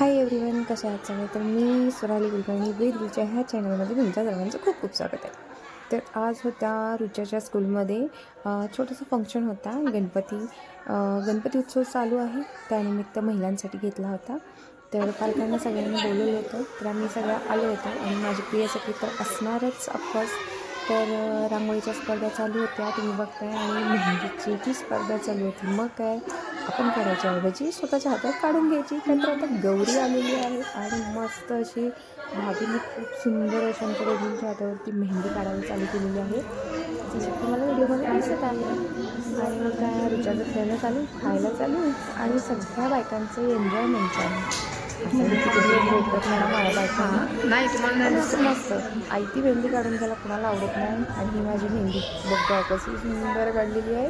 Hi everyone कशा आहात सगळे? तर मी स्वराली कुलकर्णी वेद रुचा ह्या चॅनलमध्ये तुमच्या सर्वांचं खूप खूप स्वागत आहे. तर आज होत्या रुचाच्या स्कूलमध्ये छोटंसं फंक्शन होता गणपती. गणपती उत्सव चालू आहे. त्यानिमित्त महिलांसाठी घेतला होता. तर पालकांना सगळ्यांना बोलवलं होतं. तर आम्ही सगळ्या आलो होतो आणि माझी प्रियासाठी तर असणारच ऑफकोर्स तर रांगोळीच्या स्पर्धा चालू होत्या. तुम्ही बघताय. आणि मेहंदीची जी स्पर्धा चालू होती. मग काय? आपण करायच्या ऐवजी स्वतःच्या हातात काढून घ्यायची. नंतर आता गौरी आलेली आहे आणि मस्त अशी भाभीने खूप सुंदर अशी आमच्या दोघींच्या हातावरती मेहंदी काढायला चालू केलेली आहे. जसं तुम्हाला व्हिडिओमध्ये दिसत आहे. आणि मग काय रुचाचं खेळणं चालू खायला चालू आणि सगळ्या बायकांचं एन्जॉयमेंट चालू नाही तुम्हाला मस्त आयती मेहंदी काढून घ्यायला कुणाला आवडत नाही आणि ही माझी मेहंदी. बघा कशी सुंदर काढलेली आहे.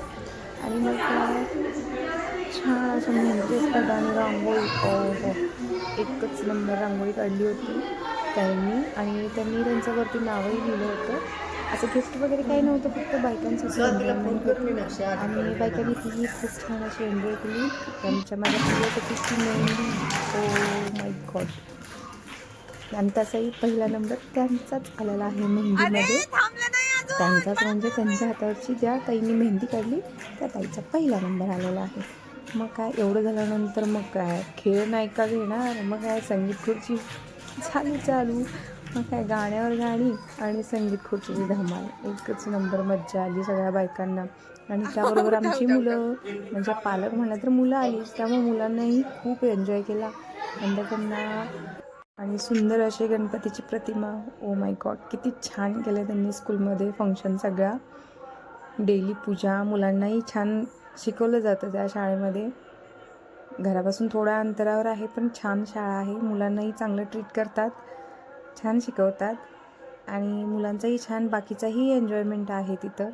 आणि मग छान असं असतात आणि रांगोळी हो. एकच नंबर रांगोळी काढली होती त्यांनी आणि त्यांनी त्यांच्यावरती नावही लिहिलं होतं. असं गिफ्ट वगैरे काही नव्हतं फक्त बायकांसाठी आणि बायकांनी तीही खूप छान अशी एन्जॉय केली. त्यांच्या माझ्या प्रियासाठी ती मेहंदी ओ माय गॉड. आणि तसाही पहिला नंबर त्यांचाच आलेला आहे मेहंदीमध्ये. त्यांचाच म्हणजे त्यांच्या हातावरची ज्या ताईंनी मेहंदी काढली त्या ताईचा पहिला नंबर आलेला आहे. मग काय एवढं झाल्यानंतर मग काय? खेळ नाही का घेणार? मग काय संगीत खुर्ची झाली चालू. मग काय गाण्यावर गाणी आणि संगीत खुर्चीची धमाल. एकच नंबर मज्जा आली सगळ्या बायकांना. आणि त्याबरोबर आमची मुलं म्हणजे पालक म्हणलं तर मुलं आलीच त्यामुळे मुलांनाही खूप एन्जॉय केला. आणि त्यांना आणि सुंदर असे गणपतीची प्रतिमा. ओ माय गॉड किती छान केलं त्यांनी स्कूलमध्ये फंक्शन सगळ्या. डेली पूजा मुलांनाही छान शिकवलं जातं त्या शाळेमध्ये. घरापासून थोड्या अंतरावर आहे पण छान शाळा आहे. मुलांनाही चांगलं ट्रीट करतात छान शिकवतात आणि मुलांचाही छान बाकीचाही एन्जॉयमेंट आहे तिथं.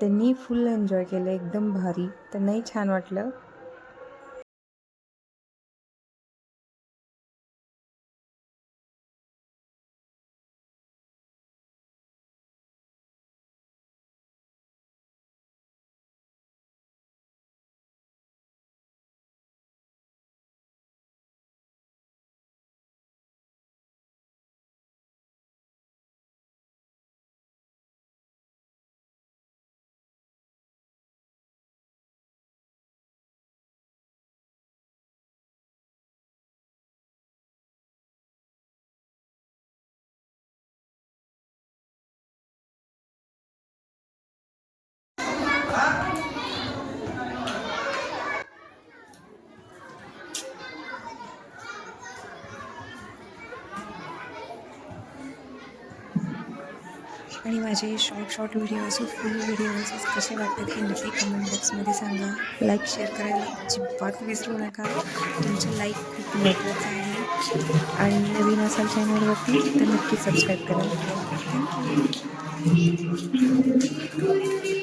त्यांनी फुल एन्जॉय केलं एकदम भारी. त्यांनाही छान वाटलं. आणि माझे शॉर्ट शॉर्ट व्हिडिओ असो फुल व्हिडिओ असो कसे वाटतात हे नक्की कमेंट बॉक्समध्ये सांगा. लाईक शेअर करायला अजिबात विसरू नका. तुमचं लाईक खूप महत्त्वाचं आहे. आणि नवीन असाल चॅनलवरती तर नक्की सबस्क्राईब करा. थँक्यू